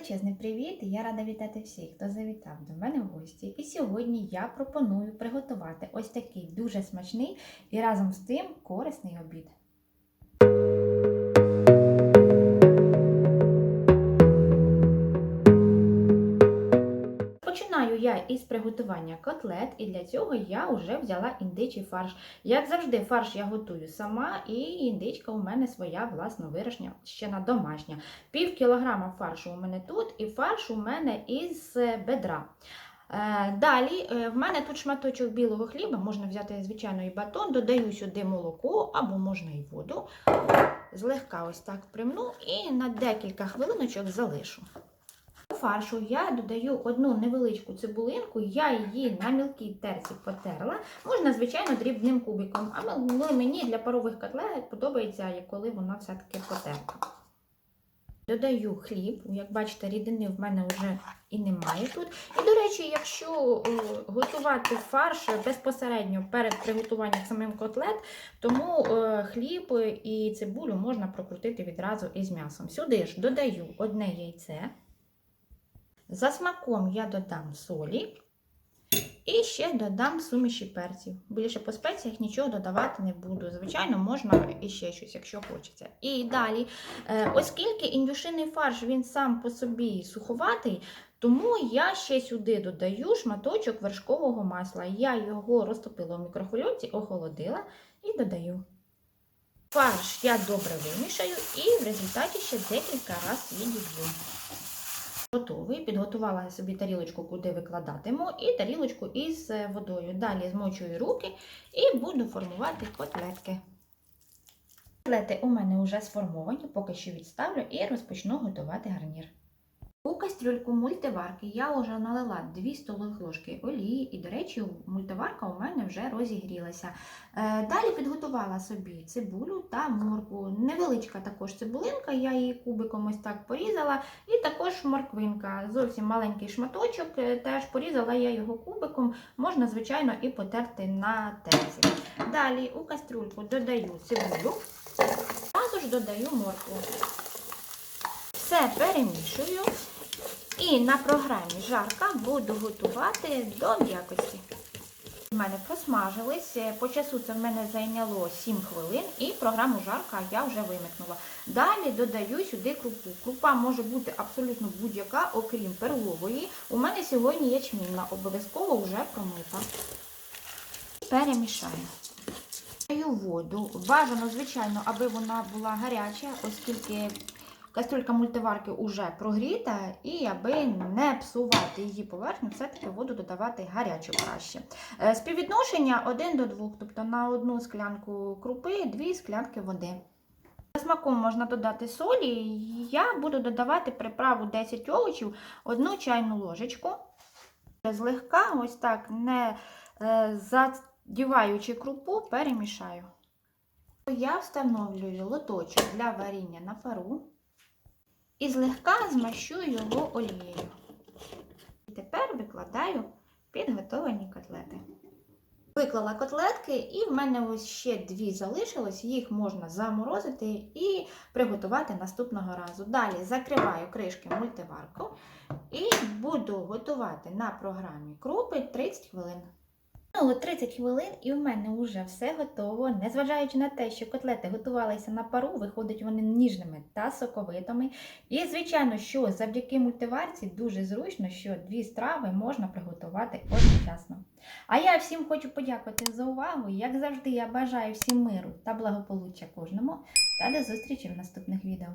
Величезний привіт! Я рада вітати всіх, хто завітав до мене в гості. І сьогодні я пропоную приготувати ось такий дуже смачний і разом з тим корисний обід. Приготування котлет, і для цього я вже взяла індичий фарш. Як завжди, фарш я готую сама, і індичка у мене своя власна вирішня, ще на домашня. Пів кілограма фаршу у мене тут, і фарш у мене із е, бедра. Е, Далі е, в мене тут шматочок білого хліба, можна взяти звичайний батон, додаю сюди молоко або можна і воду. Злегка ось так примну і на декілька хвилиночок залишу. Фаршу я додаю одну невеличку цибулинку, я її на мілкій терці потерла. Можна, звичайно, дрібним кубиком, але мені для парових котлет подобається, коли вона все-таки потерта. Додаю хліб, як бачите, рідини в мене вже і немає тут. І, до речі, якщо е, готувати фарш безпосередньо перед приготуванням самим котлет, тому е, хліб і цибулю можна прокрутити відразу із м'ясом. Сюди ж додаю одне яйце. За смаком я додам солі і ще додам суміші перців. Більше по спеціях нічого додавати не буду. Звичайно, можна і ще щось, якщо хочеться. І далі, е, оскільки індюшиний фарш він сам по собі суховатий, тому я ще сюди додаю шматочок вершкового масла. Я його розтопила в мікрохвильовці, охолодила і додаю. Фарш я добре вимішаю і в результаті ще декілька разів відіб'ю. Готовий. Підготувала собі тарілочку, куди викладатиму, і тарілочку із водою. Далі змочую руки і буду формувати котлетки. Котлети у мене вже сформовані, поки що відставлю і розпочну готувати гарнір. У кастрюльку мультиварки я вже налила 2 столових ложки олії, і, до речі, мультиварка у мене вже розігрілася. Е, Далі підготувала собі цибулю та моркву. Невеличка також цибулинка, я її кубиком ось так порізала. І також морквинка, зовсім маленький шматочок, е, теж порізала я його кубиком, можна, звичайно, і потерти на терці. Далі у кастрюльку додаю цибулю, разу ж додаю моркву. Все перемішую. І на програмі жарка буду готувати до м'якості. У мене просмажились, по часу це в мене зайняло 7 хвилин і програму жарка я вже вимикнула. Далі додаю сюди крупу. Крупа може бути абсолютно будь-яка, окрім перлової. У мене сьогодні ячмінна, обов'язково вже промита. Перемішаю. Даю воду. Бажано, звичайно, аби вона була гаряча, оскільки Кастрюлька мультиварки вже прогріта, і аби не псувати її поверхню, все-таки воду додавати гарячу краще. Е, Співвідношення 1 до 2, тобто на одну склянку крупи, 2 склянки води. За смаком можна додати солі. Я буду додавати приправу 10 овочів, одну чайну ложечку. Злегка, ось так, не е, задіваючи крупу, перемішаю. Я встановлюю лоточок для варіння на пару і злегка змащую його олією. І тепер викладаю підготовані котлети. Виклала котлетки, і в мене ось ще дві залишилось, їх можна заморозити і приготувати наступного разу. Далі закриваю кришки мультиварку і буду готувати на програмі крупи 30 хвилин. Минуло 30 хвилин і в мене вже все готово. Незважаючи на те, що котлети готувалися на пару, виходять вони ніжними та соковитими. І, звичайно, що завдяки мультиварці дуже зручно, що дві страви можна приготувати одночасно. А я всім хочу подякувати за увагу. Як завжди, я бажаю всім миру та благополуччя кожному. Та до зустрічі в наступних відео.